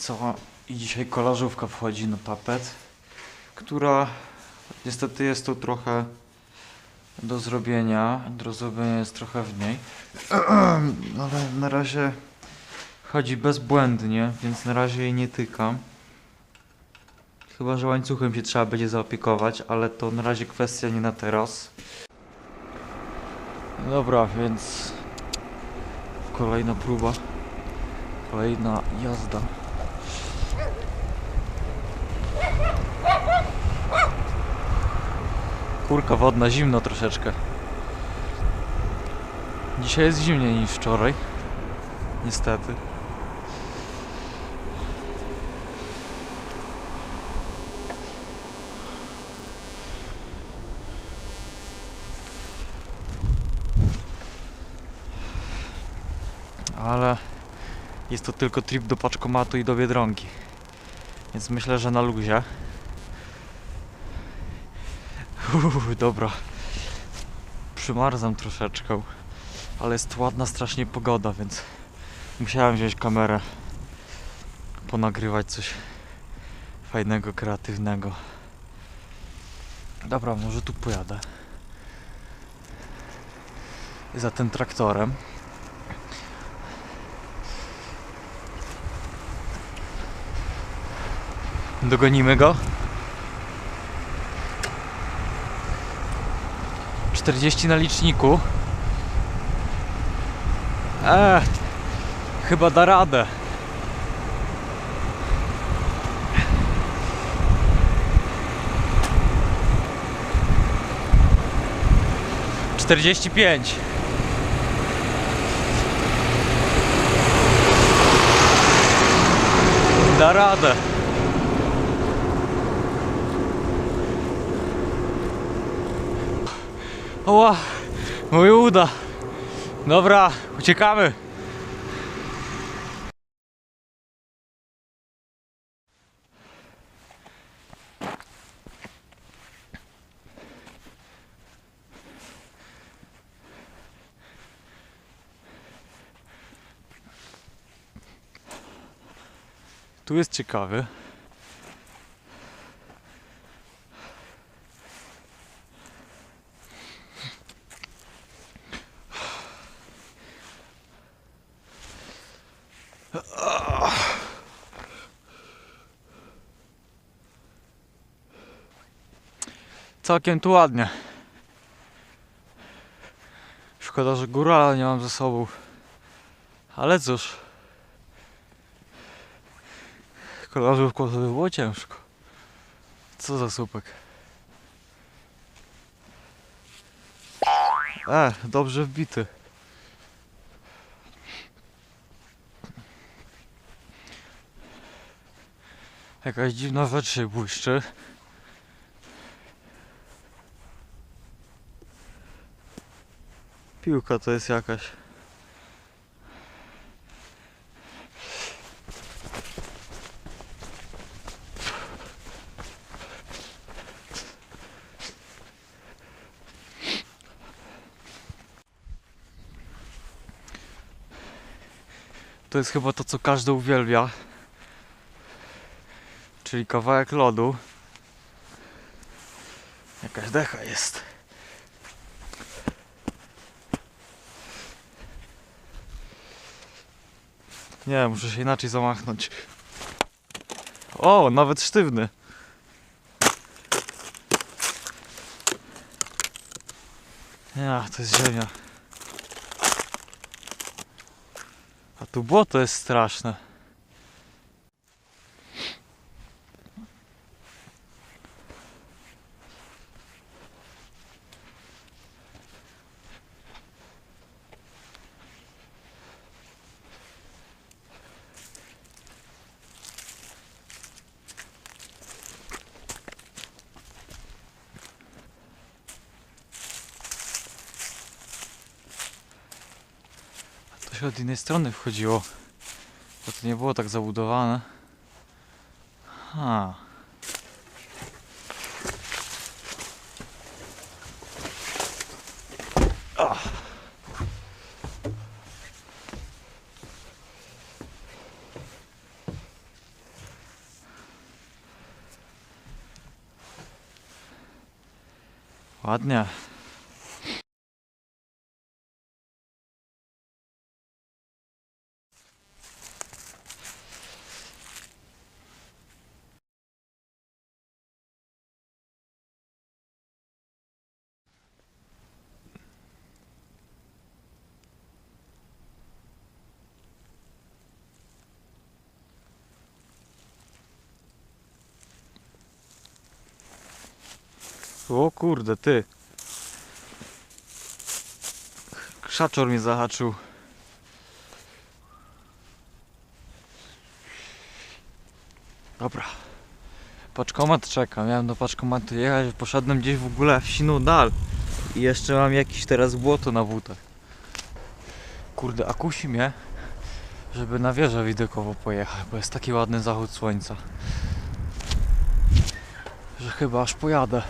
co? I dzisiaj kolażówka wchodzi na tapet, która niestety jest tu trochę do zrobienia. Do zrobienia jest trochę w niej. Ale na razie chodzi bezbłędnie, więc na razie jej nie tykam. Chyba, że łańcuchem się trzeba będzie zaopiekować, ale to na razie kwestia nie na teraz. Dobra, więc kolejna próba, kolejna jazda. Kurka wodna, zimno troszeczkę. Dzisiaj jest zimniej niż wczoraj. Niestety. Ale jest to tylko trip do paczkomatu i do Biedronki. Więc myślę, że na luzie. Uuu, dobra. Przymarzam troszeczkę. Ale jest ładna strasznie pogoda, więc musiałem wziąć kamerę. Ponagrywać coś fajnego, kreatywnego. Dobra, może tu pojadę. Za tym traktorem. Dogonimy go. 40 na liczniku. Eee, chyba da radę. Czterdzieści pięć. Da radę. Oła, moje uda. Dobra, uciekamy. Tu jest ciekawy. Całkiem tu ładnie. Szkoda, że górala nie mam ze sobą. Ale cóż. Kolarzówką to by było ciężko. Co za słupek. E, dobrze wbity. Jakaś dziwna rzecz się błyszczy. Piłka to jest jakaś. To jest chyba to, co każdy uwielbia. Czyli kawałek lodu. Jakaś decha jest. Nie, muszę się inaczej zamachnąć. O, nawet sztywny. Ja, to jest ziemia. A tu błoto jest straszne. się od innej strony wchodziło. Bo to nie było tak zabudowane. Ha. Ah. Ładnie. O kurde, ty. Krzaczor mnie zahaczył. Dobra. Paczkomat czeka. Miałem do paczkomatu jechać, poszedłem gdzieś w ogóle w siną dal. I jeszcze mam jakieś teraz błoto na butach. Kurde, a kusi mnie, żeby na wieżę widokową pojechać, bo jest taki ładny zachód słońca. Że chyba aż pojadę.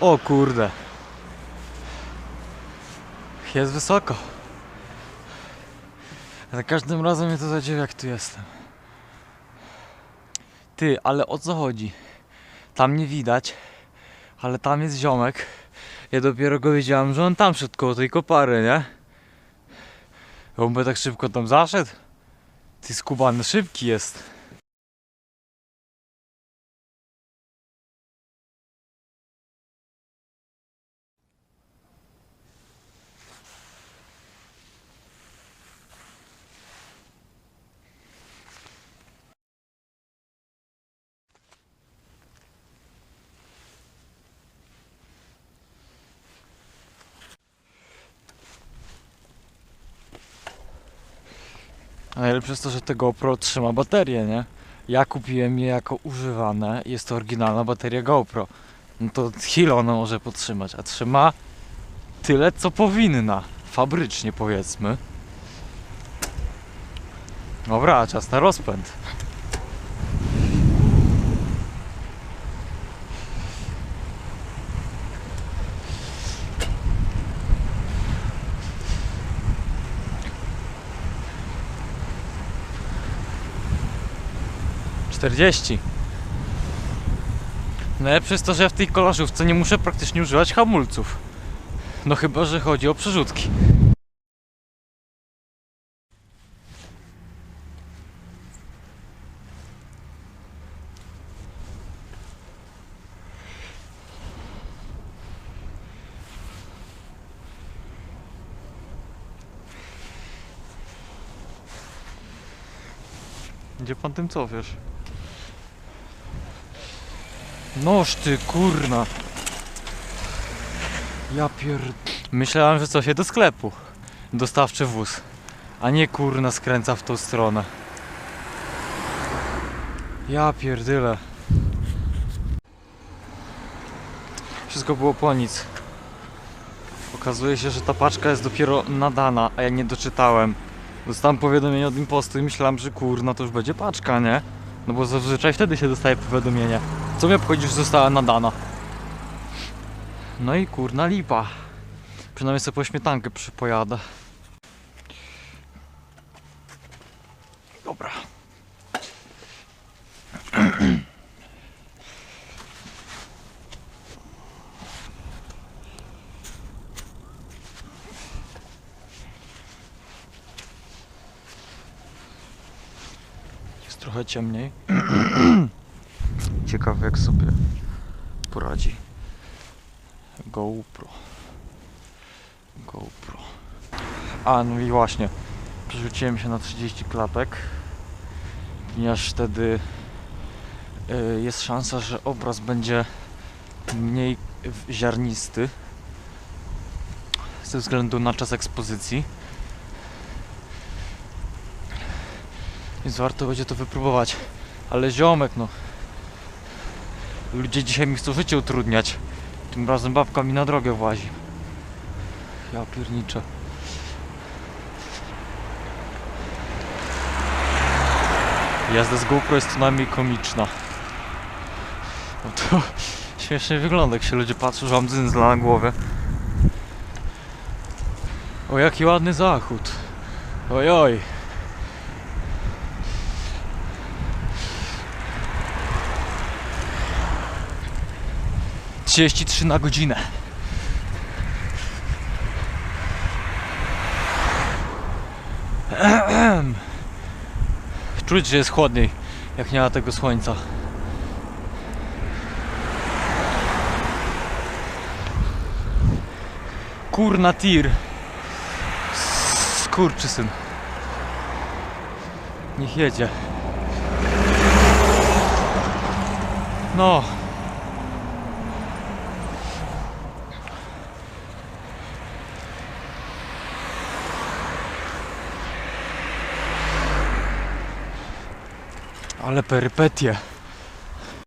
O kurde. Jest wysoko. Za każdym razem mnie to zadziwia, jak tu jestem. Ty, ale o co chodzi? Tam nie widać, ale tam jest ziomek. Ja dopiero go wiedziałem, że on tam szedł koło tej kopary, nie? On by tak szybko tam zaszedł? Ty skubany szybki jest. A najlepsze jest to, że te GoPro trzyma baterię, nie? Ja kupiłem je jako używane, jest to oryginalna bateria GoPro. No to chwilę ona może podtrzymać, a trzyma tyle co powinna, fabrycznie powiedzmy. Dobra, czas na rozpęd. Czterdzieści. Najlepsze jest to, że ja w tej kolażówce nie muszę praktycznie używać hamulców. No chyba, że chodzi o przerzutki. Gdzie pan tym co wiesz? Noż ty kurna. Ja pier... Myślałem, że coś się do sklepu. Dostawczy wóz. A nie kurna skręca w tą stronę. Ja pierdyle. Wszystko było po nic. Okazuje się, że ta paczka jest dopiero nadana, a ja nie doczytałem. Dostałem powiadomienie od impostu i myślałem, że kurna to już będzie paczka, nie? No bo zazwyczaj wtedy się dostaje powiadomienie. Co mnie obchodzi, że została nadana? No i kurna lipa. Przynajmniej sobie po śmietankę przypojadę. Dobra. Jest trochę ciemniej. Ciekawe jak sobie poradzi. GoPro. GoPro. A, no i właśnie. Przerzuciłem się na 30 klatek. Ponieważ wtedy y, jest szansa, że obraz będzie mniej ziarnisty. Ze względu na czas ekspozycji. Więc warto będzie to wypróbować. Ale ziomek, no. Ludzie dzisiaj mi chcą życie utrudniać. Tym razem babka mi na drogę włazi. Ja pierniczę. Jazda z GoPro jest co najmniej komiczna. No to śmiesznie wygląda, jak się ludzie patrzą, że mam dzyndzla na głowie. O, jaki ładny zachód. Oj, oj. Trzydzieści trzy na godzinę. Czuć, że jest chłodniej, jak nie ma tego słońca. Kurna tir. Skurczysyn. Niech jedzie. No. Ale perypetie.